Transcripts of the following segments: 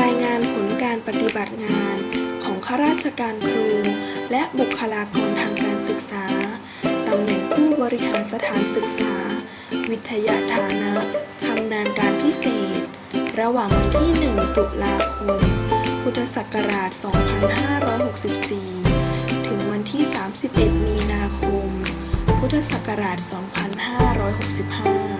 รายงานผลการปฏิบัติงานของข้าราชการครู และบุคลากรทางการศึกษา ตำแหน่งผู้บริหารสถานศึกษา วิทยาฐานะชำนาญการพิเศษ ระหว่างวันที่ 1 ตุลาคม พุทธศักราช 2564 ถึงวันที่ 31 มีนาคม พุทธศักราช 2565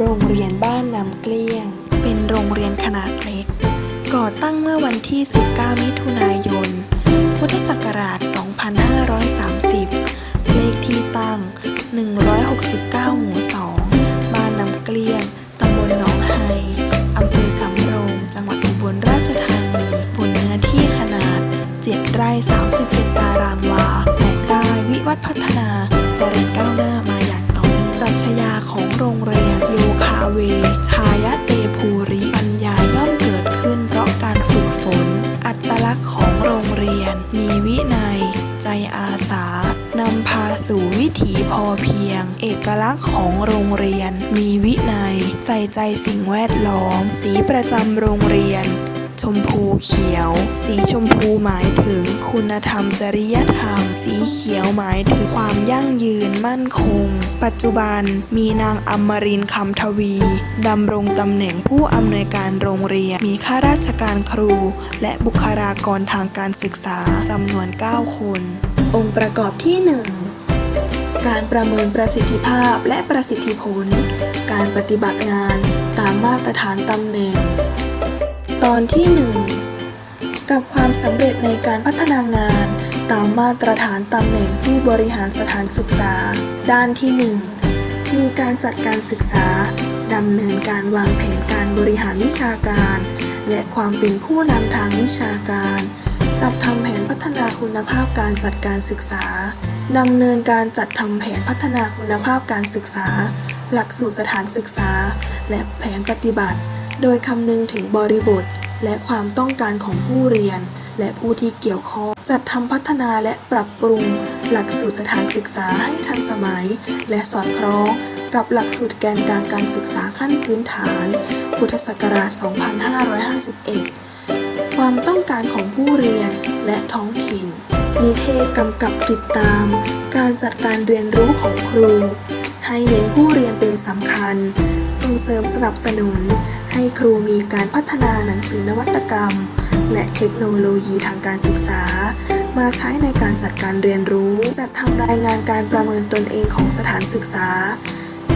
โรงเรียนบ้านน้ำเกลี้ยง เป็นโรงเรียนขนาดเล็ก ก่อตั้งเมื่อวันที่ 19 มิถุนายน พุทธศักราช 2530 วิถีพอเพียง เอกลักษณ์ของโรงเรียน มีวินัย ใส่ใจสิ่งแวดล้อม สีประจำโรงเรียนชมพูเขียว สีชมพูหมายถึงคุณธรรมจริยธรรม สีเขียวหมายถึงความยั่งยืนมั่นคง ปัจจุบันมีนางอมรินคำทวีดำรงตำแหน่งผู้อำนวยการโรงเรียน มีข้าราชการครู และบุคลากรทางการศึกษาจำนวน 9 คน องค์ประกอบที่ 1 การประเมินประสิทธิภาพและประสิทธิผล การปฏิบัติงานตามมาตรฐานตำแหน่ง ตอนที่ 1 กับความสำเร็จในการพัฒนางานตามมาตรฐานตำแหน่งผู้บริหารสถานศึกษา ด้านที่ 1 มีการจัดการศึกษาดำเนินการวางแผนการบริหารวิชาการ และความเป็นผู้นำทางวิชาการ จัดทำแผนพัฒนาคุณภาพการจัดการศึกษา ดำเนินการจัดทำแผนพัฒนาคุณภาพการศึกษา หลักสูตรสถานศึกษา และแผนปฏิบัติ โดยคำนึงถึงบริบท และความต้องการของผู้เรียน และผู้ที่เกี่ยวข้อง จัดทำพัฒนาและปรับปรุง หลักสูตรสถานศึกษาให้ทันสมัย และสอดคล้อง กับหลักสูตรแกนกลางการศึกษาขั้นพื้นฐาน พุทธศักราช 2551 ความต้องการของผู้เรียนและท้องถิ่น นิเทศกำกับติดตาม การจัดการเรียนรู้ของครู ให้เน้นผู้เรียนเป็นสำคัญ ส่งเสริมสนับสนุน ให้ครูมีการพัฒนาหนังสือนวัตกรรม และเทคโนโลยีทางการศึกษา มาใช้ในการจัดการเรียนรู้จัดทำรายงานการประเมินตนเองของสถานศึกษา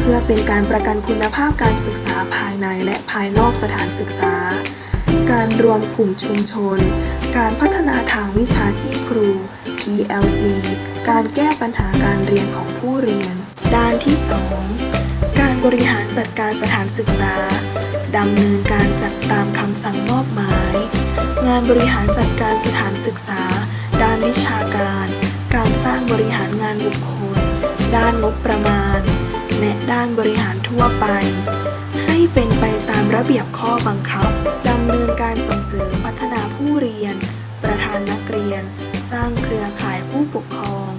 เพื่อเป็นการประกันคุณภาพการศึกษาภายในและภายนอกสถานศึกษา การรวมกลุ่มชุมชน การพัฒนาทางวิชาชีพครู PLC การแก้ปัญหาการเรียนของผู้เรียน ด้านที่ 2 การบริหารจัดการสถานศึกษาดำเนินการจัดตามคำสั่งมอบหมาย งานบริหารจัดการสถานศึกษา ด้านวิชาการ การสร้างบริหารงานบุคคล ด้านงบประมาณ และด้านบริหารทั่วไป ให้เป็นไปตามระเบียบข้อบังคับำเนินการส่งเสริมพัฒนาผู้เรียน ประธานนักเรียน สร้างเครือข่ายผู้ปกครอง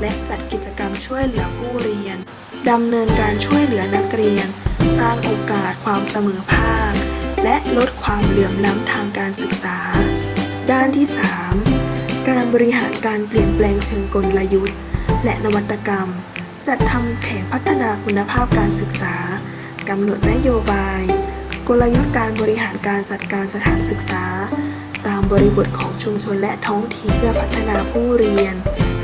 และจัดกิจกรรมช่วยเหลือผู้เรียนดำเนินการช่วยเหลือนักเรียน สร้างโอกาสความเสมอภาค และลดความเหลื่อมล้ำทางการศึกษา ด้านที่ 3 การบริหารการเปลี่ยนแปลงเชิงกลยุทธ์ และนวัตกรรม จัดทำแผนพัฒนาคุณภาพการศึกษากำหนดนโยบาย กลยุทธ์การบริหารการจัดการสถานศึกษา ตามบริบทของชุมชนและท้องถิ่นเพื่อพัฒนาผู้เรียน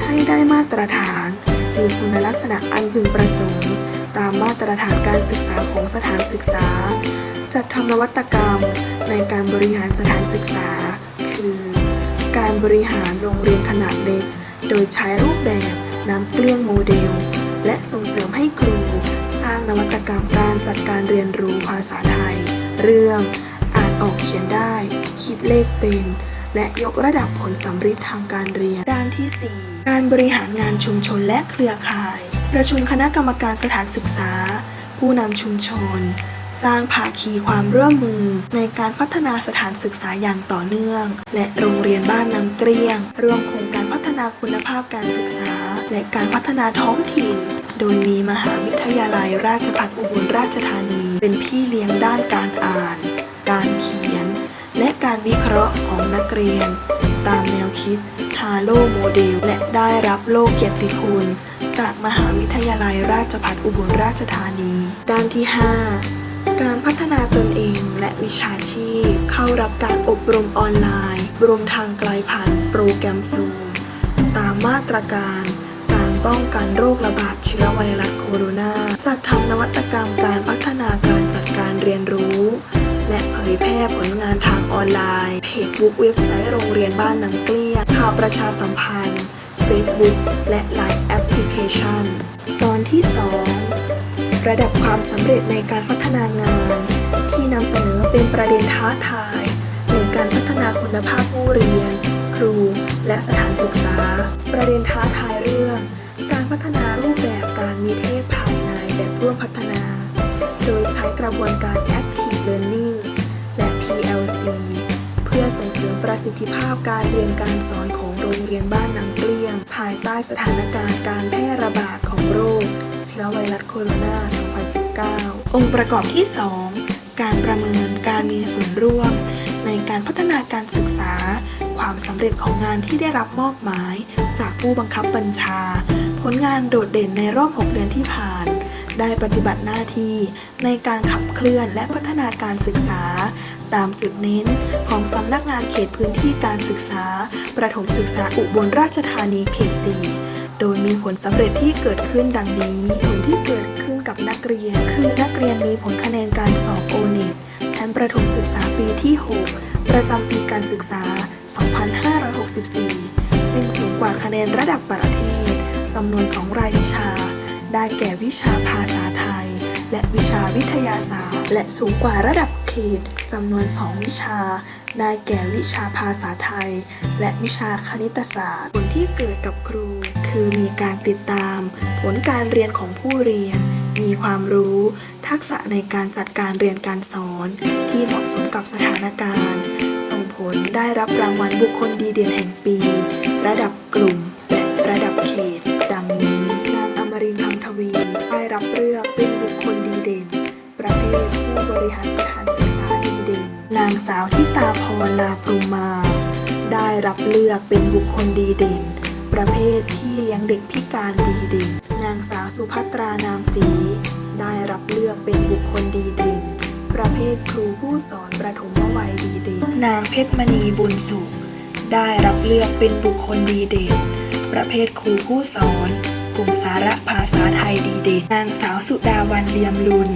ให้ได้มาตรฐาน มีคุณลักษณะอันพึงประสงค์ ตามมาตรฐานการศึกษาของสถานศึกษา จัดทำนวัตกรรมในการบริหารสถานศึกษา คือ การบริหารโรงเรียนขนาดเล็ก โดยใช้รูปแบบ น้ำเกลี้ยงโมเดล และส่งเสริมให้ครู สร้างนวัตกรรมการจัดการเรียนรู้ภาษาไทย เรื่อง อ่านออกเขียนได้ คิดเลขเป็น และยกระดับผลสำเร็จทางการเรียน ด้านที่ 4 การบริหารงานชุมชนและเครือข่าย ประชุมคณะกรรมการสถานศึกษา ผู้นำชุมชน สร้างภาคีความร่วมมือ ในการพัฒนาสถานศึกษาอย่างต่อเนื่อง และโรงเรียนบ้านน้ำเกลี้ยง ร่วมโครงการพัฒนาคุณภาพการศึกษา และการพัฒนาท้องถิ่น โดยมีมหาวิทยาลัยราชภัฏอุบลราชธานี เป็นพี่เลี้ยงด้านการอ่าน การเขียน และการวิเคราะห์ของนักเรียน ตามแนวคิดฮาโลโมเดล และได้รับโลกเกียรติคุณ จากมหาวิทยาลัยราชภัฏอุบลราชธานี ด้านที่ 5 การพัฒนาตนเองและวิชาชีพ เข้ารับการอบรมออนไลน์ รวมทางไกลผ่านโปรแกรมซูมตามมาตรการการป้องกันโรคระบาดเชื้อไวรัสโคโรนาจัดทำนวัตกรรมการพัฒนาการจัดการเรียนรู้ และเผยแพร่ผลงานทางออนไลน์เพจบุ๊กเว็บไซต์โรงเรียนบ้านน้ำเกลี้ยข่าวประชาสัมพันธ์ Facebook และ Line แอปพลิเคชันตอนที่ 2 ระดับความสำเร็จในการพัฒนางาน ที่นำเสนอเป็นประเด็นท้าทายในการพัฒนาคุณภาพผู้เรียน ครู และสถานศึกษา ประเด็นท้าทายเรื่อง การพัฒนารูปแบบการมีเทศภายในแบบร่วมพัฒนา โดยใช้กระบวนการ Active Learning และ PLC เพื่อส่งเสริมประสิทธิภาพการเรียนการสอนของโรงเรียนบ้านน้ำเกลี้ยง ภายใต้สถานการณ์การแพร่ระบาดของโรค ชื้อไวรัสโคโรนา 2019 องค์ประกอบที่ 2 การประเมินการมีส่วนร่วม ในการพัฒนาการศึกษา ความสำเร็จของงานที่ได้รับมอบหมาย จากผู้บังคับบัญชา ผลงานโดดเด่นในรอบ 6 เดือนที่ผ่าน ได้ปฏิบัติหน้าที่ในการขับเคลื่อนและพัฒนาการศึกษา ตามจุดเน้นของสำนักงานเขตพื้นที่การศึกษา ประถมศึกษาอุบลราชธานีเขต 4 โดยมีผลสำเร็จที่เกิดขึ้นดังนี้ ผลที่เกิดขึ้นกับนักเรียน คือนักเรียนมีผลคะแนนการสอบโอเน็ตชั้นประถมศึกษาปีที่ 6 ประจำปีการศึกษา 2564 ซึ่งสูงกว่าคะแนนระดับประเทศจำนวน 2 รายวิชา ได้แก่วิชาภาษาไทย และวิชาวิทยาศาสตร์ และสูงกว่าระดับ เขตจำนวน 2 วิชา ได้แก่วิชาภาษาไทย และวิชาคณิตศาสตร์ ผลที่เกิดกับครู คือมีการติดตาม ผลการเรียนของผู้เรียน มีความรู้ ทักษะในการจัดการเรียนการสอน ที่เหมาะสมกับสถานการณ์ ส่งผลได้รับรางวัลบุคคลดีเด่นแห่งปี ระดับกลุ่ม และระดับเขต ดัง บริหารสถานศึกษาดีเด่น นางสาวทิตาพรลาพรุมา ได้รับเลือกเป็นบุคคลดีเด่น ประเภทพี่เลี้ยงเด็กพิการดีเด่น นางสาวสุภัตรานามศรีได้รับเลือกเป็นบุคคลดีเด่น ประเภทครูผู้สอนประถมวัยดีเด่น นางเพชรมณีบุญสุข ได้รับเลือกเป็นบุคคลดีเด่น ประเภทครูผู้สอนกลุ่มสาระภาษาไทยดีเด่น นางสาวสุดาวันเลียมลุน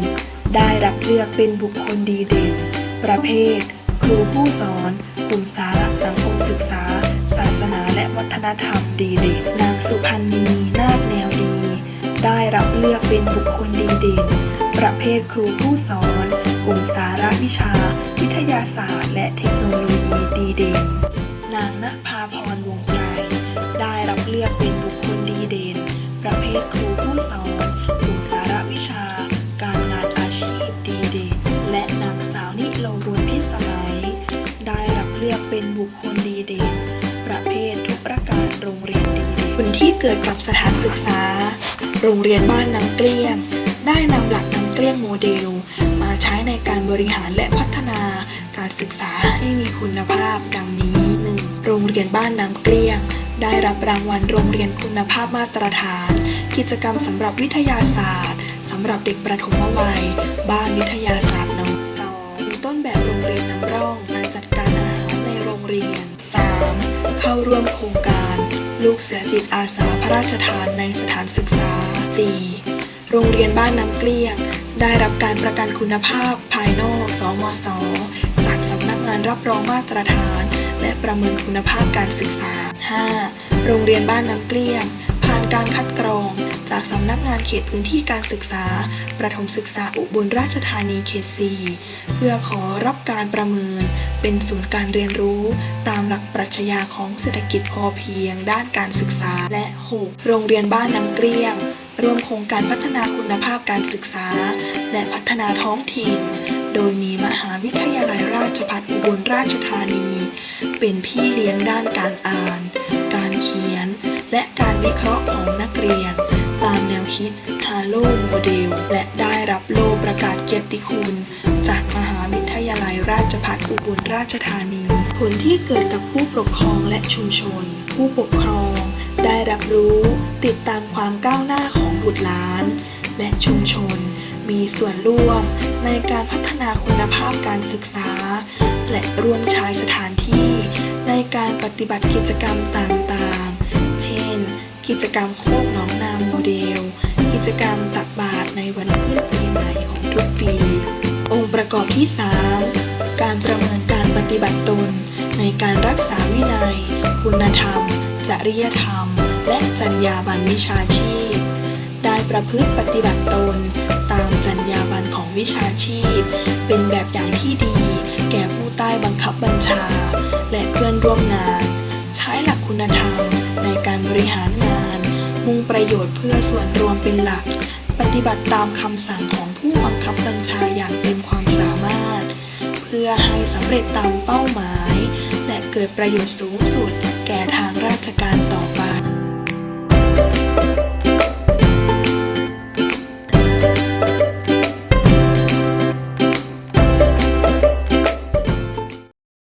ได้รับเลือกเป็นบุคคลดีเด่น ประเภท ครูผู้สอน กลุ่มสาระสังคมศึกษา ศาสนาและวัฒนธรรมดีเด่น นางสุพันธ์นีนาคแนวดี ได้รับเลือกเป็นบุคคลดีเด่น ประเภทครูผู้สอน กลุ่มสาระวิชา วิทยาศาสตร์ และเทคโนโลยีดีเด่น นางณภาพรวงไกรได้รับเลือกเป็นบุคคลดีเด่น ประเภท บุคคลดีเด่น ประเภททุกประการโรงเรียนดีเด่นผลที่เกิดกับสถานศึกษา โรงเรียนบ้านน้ำเกลี้ยง ได้นำหลักน้ำเกลี้ยงโมเดล มาใช้ในการบริหารและพัฒนาการศึกษาให้มีคุณภาพดังนี้ 1. โรงเรียนบ้านน้ำเกลี้ยง ได้รับรางวัลโรงเรียนคุณภาพมาตรฐาน กิจกรรมสำหรับวิทยาศาสตร์สำหรับเด็กประถมวัย บ้านวิทยาศาสตร์ เข้าร่วมโครงการ ลูกเสือจิตอาสาพระราชทานในสถานศึกษา 4. โรงเรียนบ้านน้ำเกลี้ยง ได้รับการประกันคุณภาพภายนอก สมศจากสำนักงานรับรองมาตรฐาน และประเมินคุณภาพการศึกษา 5. โรงเรียนบ้านน้ำเกลี้ยง ผ่านการคัดกรอง จากสำนักงานเขตพื้นที่การศึกษา ประถมศึกษาอุบลราชธานีเขต 4 เพื่อขอรับการประเมิน เป็นศูนย์การเรียนรู้ตามหลักปรัชญาของเศรษฐกิจพอเพียง ด้านการศึกษา และ 6. โรงเรียนบ้านน้ำเกลี้ยงร่วมโครงการพัฒนาคุณภาพการศึกษา และพัฒนาท้องถิ่น โดยมีมหาวิทยาลัยราชภัฏอุบลราชธานี เป็นพี่เลี้ยงด้านการอ่าน การเขียน และการวิเคราะห์ของนักเรียน ตามแนวคิดฮาโลโมเดล และได้รับโลประกาศเกียรติคุณ จากมหาวิท ยาลัยราชภัฏอุบลราชธานี ผลที่เกิดกับผู้ปกครองและชุมชน ผู้ปกครอง ได้รับรู้ติดตามความก้าวหน้าของบุตรหลาน และชุมชน มีส่วนร่วมในการพัฒนาคุณภาพการศึกษา และร่วมใช้สถานที่ ในการปฏิบัติกิจกรรมต่างๆ เช่น กิจกรรมโคกหนองนาโมเดล กิจกรรมตักบาตรในวันขึ้น กอบที่ 3 การประเมินการปฏิบัติตน ในการรักษาวินัย คุณธรรม จริยธรรม และจรรยาบรรณวิชาชีพ ได้ประพฤติปฏิบัติตน ตามจรรยาบรรณของวิชาชีพ เป็นแบบอย่างที่ดี แก่ผู้ใต้บังคับบัญชา และเพื่อนร่วมงาน ใช้หลักคุณธรรมในการบริหารงาน มุ่งประโยชน์เพื่อส่วนรวมเป็นหลัก ปฏิบัติตามคำสั่งของผู้บังคับบัญชาอย่าง พื่อให้สำเร็จตามเป้าหมาย และเกิดประโยชน์สูงสุด แก่ทางราชการต่อไป